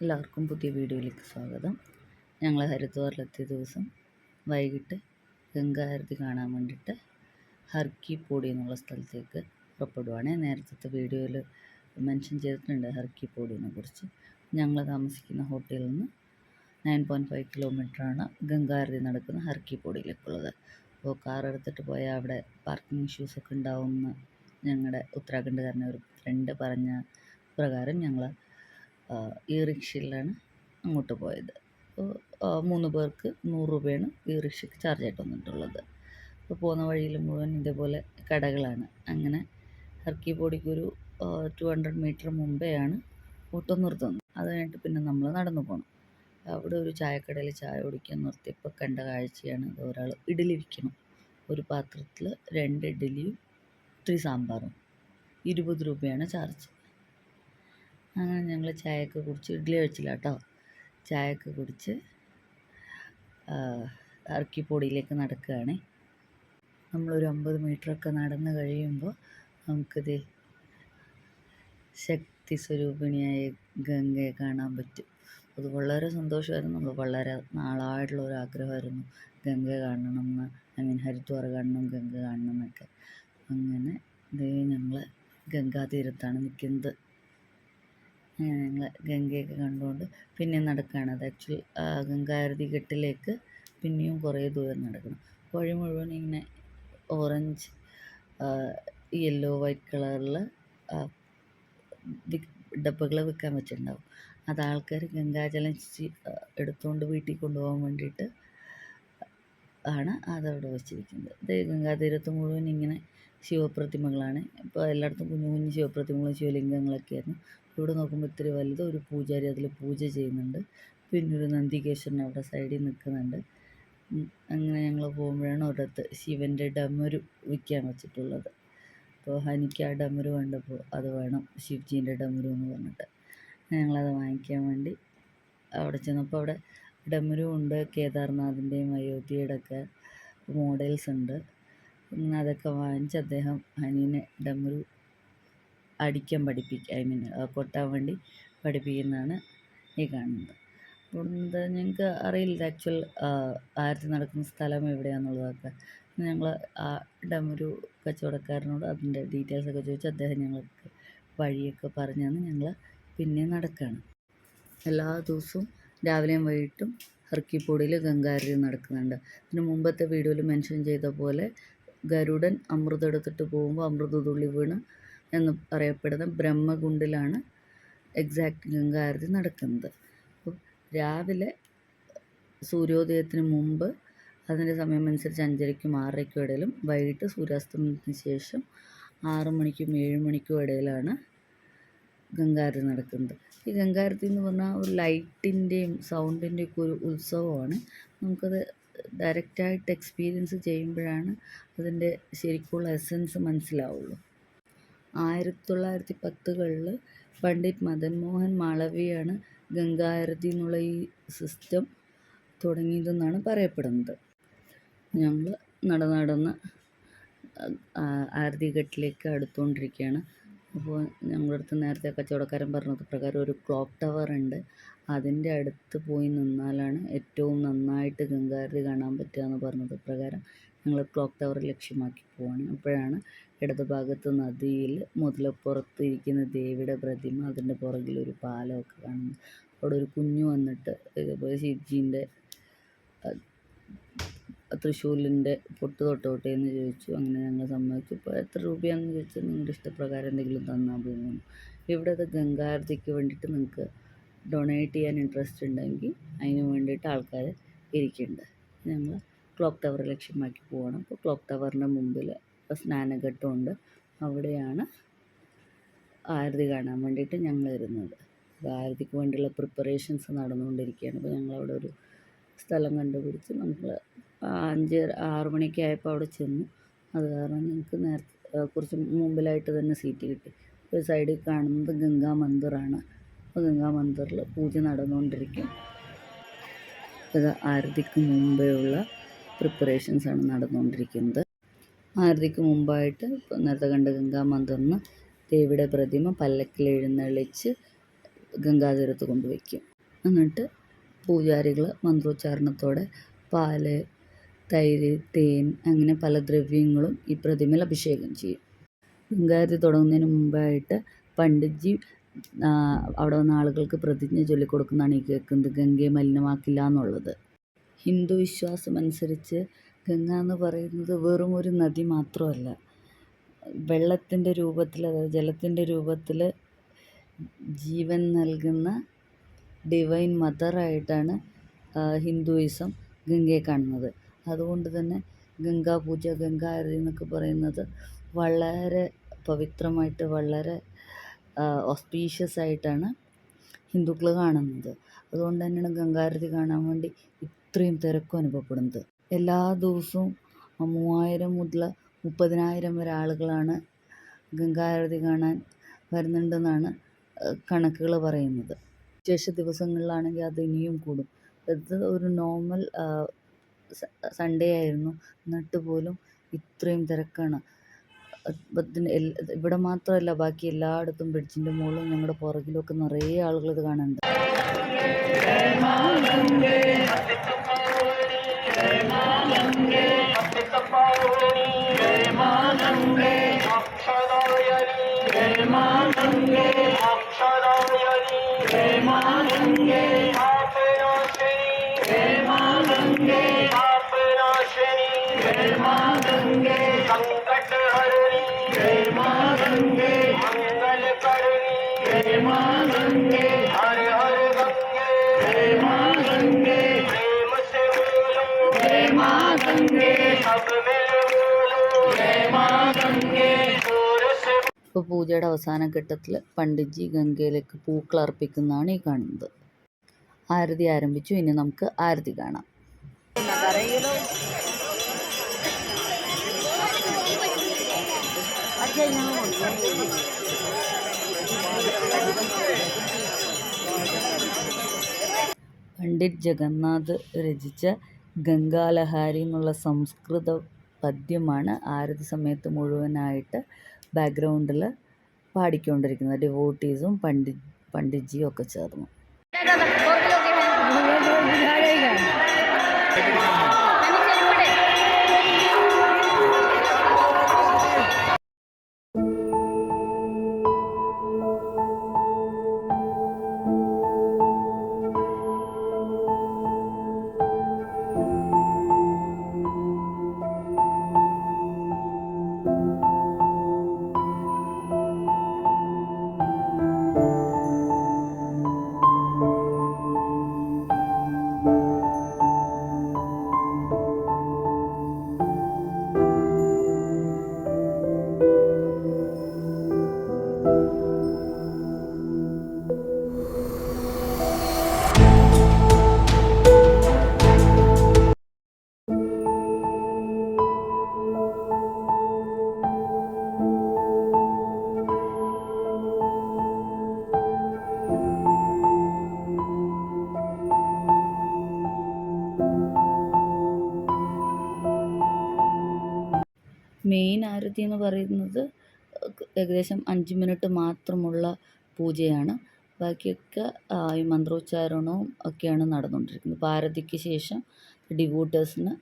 എല്ലാവർക്കും പുതിയ വീഡിയോയിലേക്ക് സ്വാഗതം. ഞങ്ങൾ ഹരിദ്വാറിലെത്തിയ ദിവസം വൈകിട്ട് ഗംഗാരതി കാണാൻ വേണ്ടിയിട്ട് ഹർക്കി പൊടി എന്നുള്ള സ്ഥലത്തേക്ക് പുറപ്പെടുവാണ്. നേരത്തെ വീഡിയോയിൽ മെൻഷൻ ചെയ്തിട്ടുണ്ട് ഹർക്കി പൊടിനെ കുറിച്ച്. ഞങ്ങൾ താമസിക്കുന്ന ഹോട്ടലിൽ നിന്ന് നയൻ പോയിന്റ് ഫൈവ് കിലോമീറ്ററാണ് ഗംഗാരതി നടക്കുന്ന ഹർക്കി പൊടിയിലേക്കുള്ളത്. അപ്പോൾ കാർ എടുത്തിട്ട് പോയാൽ അവിടെ പാർക്കിംഗ് ഇഷ്യൂസൊക്കെ ഉണ്ടാവുമെന്ന് ഞങ്ങളുടെ ഉത്തരാഖണ്ഡുകാരനെ ഒരു ഫ്രണ്ട് പറഞ്ഞ പ്രകാരം ഞങ്ങൾ ഈ റിക്ഷയിലാണ് അങ്ങോട്ട് പോയത്. മൂന്ന് പേർക്ക് നൂറ് രൂപയാണ് ഈ റിക്ഷയ്ക്ക് ചാർജ് ആയിട്ട് വന്നിട്ടുള്ളത്. അപ്പോൾ പോകുന്ന വഴിയിൽ മുഴുവൻ ഇതേപോലെ കടകളാണ്. അങ്ങനെ ഹർക്കി പോടിക്കൊരു ടു ഹൺഡ്രഡ് മീറ്റർ മുമ്പെയാണ് ഓട്ടോ നിർത്തുന്നത്. അത് കഴിഞ്ഞിട്ട് പിന്നെ നമ്മൾ നടന്നു പോകണം അവിടെ ഒരു ചായക്കടയിൽ ചായ കുടിക്കാൻ നിർത്തിയപ്പോൾ കണ്ട കാഴ്ചയാണ് ഒരാൾ ഇഡലി വിൽക്കണം ഒരു പാത്രത്തിൽ രണ്ട് ഇഡലിയും ഇത്തിരി സാമ്പാറും. ഇരുപത് രൂപയാണ് ചാർജ് അങ്ങനെ ഞങ്ങൾ ചായയൊക്കെ കുടിച്ച് ഇഡ്ഡലി കഴിച്ചില്ല കേട്ടോ ചായയൊക്കെ കുടിച്ച് അറക്കിപ്പൊടിയിലേക്ക് നടക്കുകയാണ്. നമ്മളൊരു അമ്പത് മീറ്ററൊക്കെ നടന്ന് കഴിയുമ്പോൾ നമുക്കിത് ശക്തി സ്വരൂപിണിയായ ഗംഗയെ കാണാൻ പറ്റും. അത് വളരെ സന്തോഷമായിരുന്നു. നമ്മൾ വളരെ നാളായിട്ടുള്ള ഒരു ആഗ്രഹമായിരുന്നു ഗംഗ കാണണം എന്ന് ഐ മീൻ ഹരിദ്വാർ കാണണം ഗംഗ കാണണം എന്നൊക്കെ. അങ്ങനെ ഇതേ ഞങ്ങൾ ഗംഗാതീരത്താണ് നിൽക്കുന്നത് ഗംഗയൊക്കെ കണ്ടുകൊണ്ട് പിന്നെ നടക്കുകയാണ് അത് ആക്ച്വലി ഗംഗാരതി ഘട്ടിലേക്ക് പിന്നെയും കുറേ ദൂരം നടക്കണം. വഴി മുഴുവൻ ഇങ്ങനെ ഓറഞ്ച് യെല്ലോ വൈറ്റ് കളറിൽ ഡബ്ബകൾ വെക്കാൻ വെച്ചിട്ടുണ്ടാവും. അത് ആൾക്കാർ ഗംഗാജലം എടുത്തുകൊണ്ട് വീട്ടിൽ കൊണ്ടുപോകാൻ വേണ്ടിയിട്ട് ആണ് അതവിടെ വെച്ചിരിക്കുന്നത്. ഇത് ഗംഗാതീരത്ത് മുഴുവൻ ഇങ്ങനെ ശിവപ്രതിമകളാണ്. ഇപ്പോൾ എല്ലായിടത്തും കുഞ്ഞു കുഞ്ഞു ശിവപ്രതിമകളും ശിവലിംഗങ്ങളൊക്കെയായിരുന്നു. ഇവിടെ നോക്കുമ്പോൾ ഇത്തിരി വലുത് ഒരു പൂജാരി അതിൽ പൂജ ചെയ്യുന്നുണ്ട്. പിന്നെ ഒരു നന്ദികേശ്വരൻ അവിടെ സൈഡിൽ നിൽക്കുന്നുണ്ട്. അങ്ങനെ ഞങ്ങൾ പോകുമ്പോഴാണ് ഒരിടത്ത് ശിവന്റെ ഡമരു വിൽക്കാൻ വെച്ചിട്ടുള്ളത്. അപ്പോൾ ഹനിക്ക് ആ ഡമരു കണ്ടപ്പോൾ അത് വേണം ശിവജീന്റെ ഡമരു എന്ന് പറഞ്ഞിട്ട്. ഞങ്ങളത് വാങ്ങിക്കാൻ വേണ്ടി അവിടെ ചെന്നപ്പോൾ അവിടെ ഡമരു ഉണ്ട് കേദാർനാഥിന്റെയും അയോധ്യയുടെ ഒക്കെ മോഡൽസ് ഉണ്ട്. അതൊക്കെ വാങ്ങിച്ച് അദ്ദേഹം അനിയനെ ഡമരു അടിക്കാൻ പഠിപ്പിക്കുക ഐ മീൻ കൊട്ടാൻ വേണ്ടി പഠിപ്പിക്കുന്നതാണ് ഈ കാണുന്നത്. ഇവിടുന്ന് ഞങ്ങൾക്ക് അറിയില്ല ആക്ച്വൽ ആരത്തി നടക്കുന്ന സ്ഥലം എവിടെയാണെന്നുള്ളതൊക്കെ ഞങ്ങൾ ആ ഡമരു കച്ചവടക്കാരനോട് അതിന്റെ ഡീറ്റെയിൽസൊക്കെ ചോദിച്ച് അദ്ദേഹം ഞങ്ങൾക്ക് വഴിയൊക്കെ പറഞ്ഞാണ് ഞങ്ങൾ പിന്നെ നടക്കുകയാണ് എല്ലാ ദിവസവും രാവിലെയും വൈകിട്ടും ഹർക്കിപ്പൊടിയിൽ ഗംഗാരതി നടക്കുന്നുണ്ട്. ഇതിന് മുമ്പത്തെ വീഡിയോയിൽ മെൻഷൻ ചെയ്ത പോലെ ഗരുഡൻ അമൃതം എടുത്തിട്ട് പോകുമ്പോൾ അമൃത തുള്ളി വീണ് എന്ന് പറയപ്പെടുന്ന ബ്രഹ്മകുണ്ടിലാണ് എക്സാക്റ്റ് ഗംഗാരതി നടക്കുന്നത്. അപ്പോൾ രാവിലെ സൂര്യോദയത്തിന് മുമ്പ് അതിന്റെ സമയമനുസരിച്ച് അഞ്ചരയ്ക്കും ആറരയ്ക്കും ഇടയിലും വൈകിട്ട് സൂര്യാസ്തമനത്തിന് ശേഷം ആറു മണിക്കും ഏഴ് മണിക്കും ഇടയിലാണ് ഗംഗാരതി നടക്കുന്നത്. ഈ ഗംഗാരതി എന്ന് പറഞ്ഞാൽ ഒരു ലൈറ്റിന്റെയും സൗണ്ടിന്റെയൊക്കെ ഒരു ഉത്സവമാണ്. നമുക്കത് ഡയറക്റ്റായിട്ട് എക്സ്പീരിയൻസ് ചെയ്യുമ്പോഴാണ് അതിന്റെ ശരിക്കുള്ള എസൻസ് മനസ്സിലാവുള്ളൂ. ആയിരത്തി തൊള്ളായിരത്തി പത്തുകളിൽ പണ്ഡിറ്റ് മദൻ മോഹൻ മാളവിയാണ് ഗംഗാരതി എന്നുള്ള ഈ സിസ്റ്റം തുടങ്ങിയതെന്നാണ് പറയപ്പെടുന്നത്. ഞങ്ങൾ നടന്ന് നടന്ന് ആരതി ഘട്ടിലേക്ക് അടുത്തുകൊണ്ടിരിക്കുകയാണ്. അപ്പോൾ ഞങ്ങളുടെ അടുത്ത് നേരത്തെ കച്ചവടക്കാരൻ പറഞ്ഞത് പ്രകാരം ഒരു ക്ലോക്ക് ടവർ ഉണ്ട്. അതിന്റെ അടുത്ത് പോയി നിന്നാലാണ് ഏറ്റവും നന്നായിട്ട് ഗംഗാരതി കാണാൻ പറ്റുക എന്ന് പറഞ്ഞത്. പ്രകാരം ഞങ്ങൾ ക്ലോക്ക് ടവർ ലക്ഷ്യമാക്കി പോവാണ്. അപ്പോഴാണ് ഇടത് ഭാഗത്ത് നദിയിൽ മുതലപ്പുറത്ത് ഇരിക്കുന്ന ദേവിയുടെ പ്രതിമ അതിന്റെ ഒരു പാലമൊക്കെ കാണുന്നു അവിടെ ഒരു കുഞ്ഞു വന്നിട്ട് ഇതേപോലെ ശിവജീന്റെ തൃശ്ശൂലിന്റെ പൊട്ട് തൊട്ടോട്ടെ എന്ന് ചോദിച്ചു. അങ്ങനെ ഞങ്ങൾ സമ്മതിച്ചു. ഇപ്പോൾ എത്ര രൂപയാണെന്ന് ചോദിച്ചാൽ നിങ്ങളുടെ ഇഷ്ടപ്രകാരം എന്തെങ്കിലും തന്നാൽ പോകുന്നു ഇവിടെ അത് ഗംഗാരതിക്ക് വേണ്ടിയിട്ട് നിങ്ങൾക്ക് ഡൊണേറ്റ് ചെയ്യാൻ ഇൻട്രസ്റ്റ് ഉണ്ടെങ്കിൽ അതിന് വേണ്ടിയിട്ട് ആൾക്കാർ ഇരിക്കുന്നുണ്ട്. നമ്മൾ ക്ലോക്ക് ടവർ ലക്ഷ്യമാക്കി പോകണം അപ്പോൾ ക്ലോക്ക് ടവറിന്റെ മുമ്പിൽ സ്നാനഘട്ടമുണ്ട്. അവിടെയാണ് ആരതി കാണാൻ വേണ്ടിയിട്ട് ഞങ്ങൾ ഇരുന്നത്. ആരതിക്ക് വേണ്ടിയുള്ള പ്രിപ്പറേഷൻസ് നടന്നുകൊണ്ടിരിക്കുകയാണ്. അപ്പോൾ ഞങ്ങളവിടെ ഒരു സ്ഥലം കണ്ടുപിടിച്ച് നമ്മൾ അഞ്ച് ആറ് മണിയൊക്കെ ആയപ്പോൾ അവിടെ ചെന്നു. അത് കാരണം ഞങ്ങൾക്ക് നേരത്തെ കുറച്ച് മുമ്പിലായിട്ട് തന്നെ സീറ്റ് കിട്ടി. ഒരു സൈഡിൽ കാണുന്നത് ഗംഗാ മന്ദിറാണ്. ഗംഗാ മന്ദിറിൽ പൂജ നടന്നുകൊണ്ടിരിക്കും ഇത് ആരതിക്ക് മുമ്പേ ഉള്ള പ്രിപ്പറേഷൻസാണ് നടന്നുകൊണ്ടിരിക്കുന്നത് ആരതിക്ക് മുമ്പായിട്ട് നേരത്തെ കണ്ട ഗംഗാ മന്ദിറിന് ദേവിയുടെ പ്രതിമ പല്ലക്കിൽ എഴുന്നള്ളിച്ച് ഗംഗാതീരത്ത് കൊണ്ടുവയ്ക്കും. എന്നിട്ട് പൂജാരികൾ മന്ത്രോച്ചാരണത്തോടെ പാൽ തൈര് തേൻ അങ്ങനെ പല ദ്രവ്യങ്ങളും ഈ പ്രതിമയിൽ അഭിഷേകം ചെയ്യും. ഗംഗാരതി തുടങ്ങുന്നതിന് മുമ്പായിട്ട് പണ്ഡിറ്റ്ജി അവിടെ വന്ന ആളുകൾക്ക് പ്രതിജ്ഞ ചൊല്ലിക്കൊടുക്കുന്നതാണ് ഈ കേൾക്കുന്നത്. ഗംഗയെ മലിനമാക്കില്ല എന്നുള്ളത് ഹിന്ദു വിശ്വാസം അനുസരിച്ച് ഗംഗ എന്ന് പറയുന്നത് വെറും ഒരു നദി മാത്രമല്ല. വെള്ളത്തിന്റെ രൂപത്തിൽ അതായത് ജലത്തിന്റെ രൂപത്തിൽ ജീവൻ നൽകുന്ന ഡിവൈൻ മദറായിട്ടാണ് ഹിന്ദുയിസം ഗംഗയെ കാണുന്നത്. അതുകൊണ്ട് തന്നെ ഗംഗാ ഗംഗാപൂജ ഗംഗാരതി എന്നൊക്കെ പറയുന്നത് വളരെ പവിത്രമായിട്ട് വളരെ ഓസ്പീഷ്യസ് ആയിട്ടാണ് ഹിന്ദുക്കൾ കാണുന്നത്. അതുകൊണ്ട് തന്നെയാണ് ഗംഗാരതി കാണാൻ വേണ്ടി ഇത്രയും തിരക്കും അനുഭവപ്പെടുന്നത്. എല്ലാ ദിവസവും മൂവായിരം മുതൽ മുപ്പതിനായിരം വരെ ആളുകളാണ് ഗംഗാരതി കാണാൻ വരുന്നുണ്ടെന്നാണ് കണക്കുകൾ പറയുന്നത്. വിശേഷ ദിവസങ്ങളിലാണെങ്കിൽ അത് ഇനിയും കൂടും. ഇത് ഒരു നോർമൽ സൺഡേ ആയിരുന്നു. എന്നിട്ട് പോലും ഇത്രയും തിരക്കാണ്. ബത്തിന് ഇവിടെ മാത്രമല്ല ബാക്കി എല്ലായിടത്തും ബ്രിഡ്ജിന്റെ മുകളിലും ഞങ്ങളുടെ പുറകിലുമൊക്കെ നിറയെ ആളുകൾ ഇത് കാണുന്നുണ്ട് Amen. പൂജയുടെ അവസാന ഘട്ടത്തിൽ പണ്ഡിറ്റ്ജി ഗംഗയിലേക്ക് പൂക്കൾ അർപ്പിക്കുന്നതാണ് ഈ കാണുന്നത്. ആരതി ആരംഭിച്ചു. ഇനി നമുക്ക് ആരതി കാണാം. പണ്ഡിറ്റ് ജഗന്നാഥ് രചിച്ച ഗംഗാലഹാരി എന്നുള്ള സംസ്കൃത പദ്യമാണ് ആരതി സമയത്ത് മുഴുവനായിട്ട് ബാക്ക്ഗ്രൗണ്ടിൽ പാടിക്കൊണ്ടിരിക്കുന്നത് ഡിവോട്ടീസും പണ്ഡിറ്റ് പണ്ഡിറ്റ്ജിയും ഒക്കെ ചേർന്ന്. മെയിൻ ആരതി എന്ന് പറയുന്നത് ഏകദേശം അഞ്ച് മിനിറ്റ് മാത്രമുള്ള പൂജയാണ്. ബാക്കിയൊക്കെ ഈ മന്ത്രോച്ചാരണവും ഒക്കെയാണ് നടന്നുകൊണ്ടിരിക്കുന്നത്. അപ്പോൾ ആരതിക്ക് ശേഷം ഡിവോട്ടേഴ്സിന്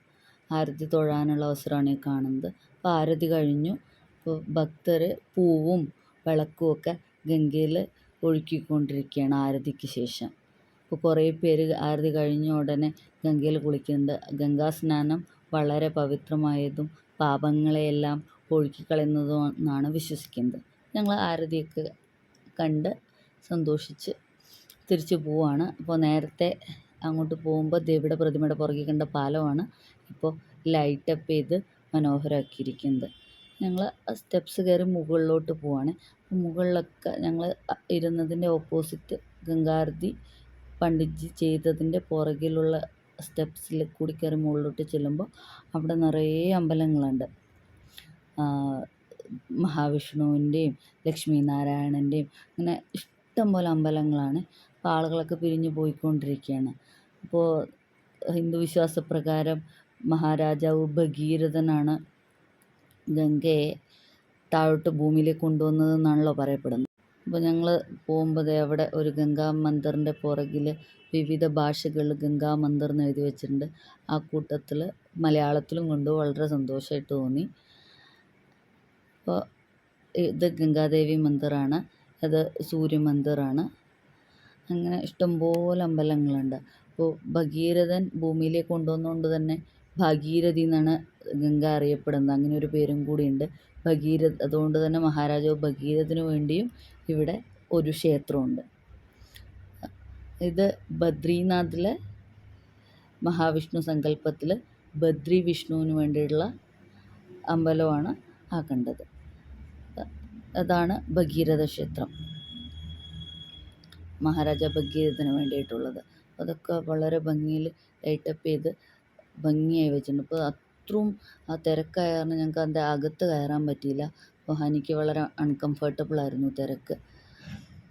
ആരതി തൊഴാനുള്ള അവസരമാണ് ഈ കാണുന്നത്. അപ്പോൾ ആരതി കഴിഞ്ഞു. അപ്പോൾ ഭക്തർ പൂവും വിളക്കും ഒക്കെ ഗംഗയിൽ ഒഴുക്കിക്കൊണ്ടിരിക്കുകയാണ് ആരതിക്ക് ശേഷം. ഇപ്പോൾ കുറേ പേര് ആരതി കഴിഞ്ഞ ഉടനെ ഗംഗയിൽ കുളിക്കുന്നുണ്ട്. ഗംഗാസ്നാനം വളരെ പവിത്രമായതും പാപങ്ങളെയെല്ലാം ഒഴുക്കിക്കളയുന്നതും എന്നാണ് വിശ്വസിക്കുന്നത്. ഞങ്ങൾ ആരതിയൊക്കെ കണ്ട് സന്തോഷിച്ച് തിരിച്ചു പോവാണ്. അപ്പോൾ നേരത്തെ അങ്ങോട്ട് പോകുമ്പോൾ ദേവിയുടെ പ്രതിമയുടെ പുറകെ കണ്ട പാലമാണ് ഇപ്പോൾ ലൈറ്റപ്പ് ചെയ്ത് മനോഹരമാക്കിയിരിക്കുന്നത് ഞങ്ങൾ സ്റ്റെപ്സ് കയറി മുകളിലോട്ട് പോവാണ്. മുകളിലൊക്കെ ഞങ്ങൾ ഇരുന്നതിന്റെ ഓപ്പോസിറ്റ് ഗംഗാർതി പണ്ഡിറ്റ്ജി ചെയ്തതിന്റെ പുറകിലുള്ള സ്റ്റെപ്സിൽ കൂടി കയറി മുകളിലോട്ട് ചെല്ലുമ്പോൾ അവിടെ നിറയെ അമ്പലങ്ങളുണ്ട്. മഹാവിഷ്ണുവിന്റെയും ലക്ഷ്മി നാരായണന്റെയും അങ്ങനെ ഇഷ്ടം പോലെ അമ്പലങ്ങളാണ്. അപ്പോൾ ആളുകളൊക്കെ പിരിഞ്ഞു പോയിക്കൊണ്ടിരിക്കുകയാണ്. അപ്പോൾ ഹിന്ദു വിശ്വാസപ്രകാരം മഹാരാജാവ് ഭഗീരഥനാണ് ഗംഗയെ താഴോട്ട് ഭൂമിയിലേക്ക് കൊണ്ടുവന്നതെന്നാണല്ലോ പറയപ്പെടുന്നത്. അപ്പോൾ ഞങ്ങൾ പോകുമ്പോൾ അവിടെ ഒരു ഗംഗാ മന്ദിറിന്റെ പുറകിൽ വിവിധ ഭാഷകളിൽ ഗംഗാ മന്ദിർ എന്ന് എഴുതി വെച്ചിട്ടുണ്ട്. ആ കൂട്ടത്തിൽ മലയാളത്തിലും കൊണ്ട് വളരെ സന്തോഷമായിട്ട് തോന്നി. അപ്പോൾ ഇത് ഗംഗാദേവി മന്ദിറാണ്. അത് സൂര്യ മന്ദിറാണ് അങ്ങനെ ഇഷ്ടംപോലെ അമ്പലങ്ങളുണ്ട്. അപ്പോൾ ഭഗീരഥൻ ഭൂമിയിലേക്ക് കൊണ്ടുവന്നുകൊണ്ട് തന്നെ ഭാഗീരഥി എന്നാണ് ഗംഗ അറിയപ്പെടുന്നത്. അങ്ങനെ ഒരു പേരും കൂടിയുണ്ട്. ഭഗീരഥ് അതുകൊണ്ട് തന്നെ മഹാരാജാവ് ഭഗീരഥന് വേണ്ടിയും ഇവിടെ ഒരു ക്ഷേത്രമുണ്ട്. ഇത് ബദ്രീനാഥിലെ മഹാവിഷ്ണു സങ്കല്പത്തിൽ ബദ്രി വിഷ്ണുവിന് വേണ്ടിയിട്ടുള്ള അമ്പലമാണ് ആ കണ്ടത്. അതാണ് ഭഗീരഥ ക്ഷേത്രം. മഹാരാജ ഭഗീരഥന് വേണ്ടിയിട്ടുള്ളത്. അതൊക്കെ വളരെ ഭംഗിയിൽ ലൈറ്റപ്പ് ചെയ്ത് ഭംഗിയായി വെച്ചിട്ടുണ്ട്. അപ്പോൾ അത്രയും ആ തിരക്കായ കാരണം ഞങ്ങൾക്ക് അതിന്റെ അകത്ത് കയറാൻ പറ്റിയില്ല. ഹനിക്ക് വളരെ അൺകംഫർട്ടബിൾ ആയിരുന്നു തിരക്ക്.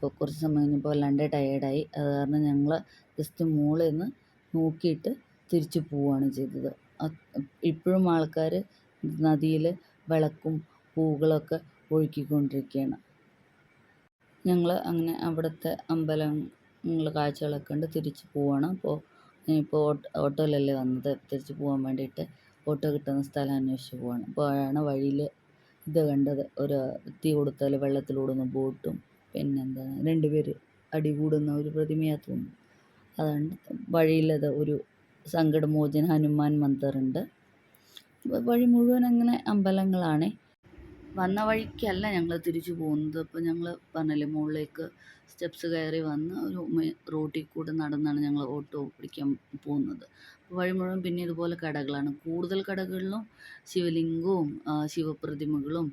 അപ്പോൾ കുറച്ച് സമയം കഴിഞ്ഞപ്പോൾ വല്ലാണ്ട് ടയേർഡായി അത് കാരണം ഞങ്ങൾ ജസ്റ്റ് മുകളിൽ നിന്ന് നോക്കിയിട്ട് തിരിച്ചു പോവുകയാണ് ചെയ്തത്. ഇപ്പോഴും ആൾക്കാർ നദിയിൽ വിളക്കും പൂക്കളൊക്കെ ഒഴുക്കിക്കൊണ്ടിരിക്കുകയാണ് ഞങ്ങൾ അങ്ങനെ അവിടുത്തെ അമ്പലങ്ങൾ കാഴ്ചകളൊക്കെ കണ്ട് തിരിച്ച് പോവുകയാണ് അപ്പോൾ ഇപ്പോൾ ഓട്ടോ ഓട്ടോയിലല്ലേ വന്നത്? തിരിച്ചു പോകാൻ വേണ്ടിയിട്ട് ഓട്ടോ കിട്ടുന്ന സ്ഥലം അന്വേഷിച്ച് പോവാണ്. അപ്പോഴാണ് വഴിയിൽ ഇത് കണ്ടത്. ഒരു തീ കൊടുത്താൽ വെള്ളത്തിലൂടുന്ന ബോട്ടും പിന്നെന്താണ് രണ്ട് പേര് അടി കൂടുന്ന ഒരു പ്രതിമയാ തോന്നുന്നു അതാണ് വഴിയിലത് ഒരു സങ്കടമോചന ഹനുമാൻ മന്ദിറുണ്ട് വഴി മുഴുവൻ അങ്ങനെ അമ്പലങ്ങളാണ്. വന്ന വഴിക്കല്ല ഞങ്ങൾ തിരിച്ചു പോകുന്നത്. അപ്പോൾ ഞങ്ങൾ പറഞ്ഞില്ലേ മുകളിലേക്ക് സ്റ്റെപ്സ് കയറി വന്ന് ഒരു റോട്ടിൽ കൂടെ നടന്നാണ് ഞങ്ങൾ ഓട്ടോ പിടിക്കാൻ പോകുന്നത്. വഴി മുഴുവൻ പിന്നെ ഇതുപോലെ കടകളാണ്. കൂടുതൽ കടകളിലും ശിവലിംഗവും ശിവപ്രതിമകളും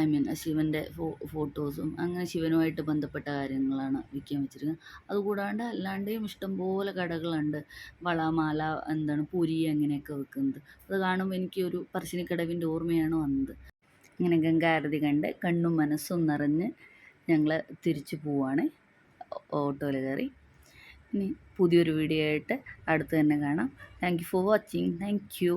ഐ മീൻ ശിവന്റെ ഫോ ഫോട്ടോസും അങ്ങനെ ശിവനുമായിട്ട് ബന്ധപ്പെട്ട കാര്യങ്ങളാണ് വിൽക്കാൻ വെച്ചിരിക്കുന്നത്. അതുകൂടാണ്ട് അല്ലാണ്ടെയും ഇഷ്ടംപോലെ കടകളുണ്ട്. വള മാല എന്താണ് പുരി അങ്ങനെയൊക്കെ വെക്കുന്നത്. അത് കാണുമ്പോൾ എനിക്കൊരു പറശ്ശിനിക്കടവിന്റെ ഓർമ്മയാണ് വന്നത്. ഇങ്ങനെ ഗംഗാരതി കണ്ട് കണ്ണും മനസ്സും നിറഞ്ഞ് ഞങ്ങൾ തിരിച്ചു പോവാണ്. ഓട്ടോയിൽ കയറി. ഇനി പുതിയൊരു വീഡിയോ ആയിട്ട് അടുത്ത് തന്നെ കാണാം. Thank you for watching thank you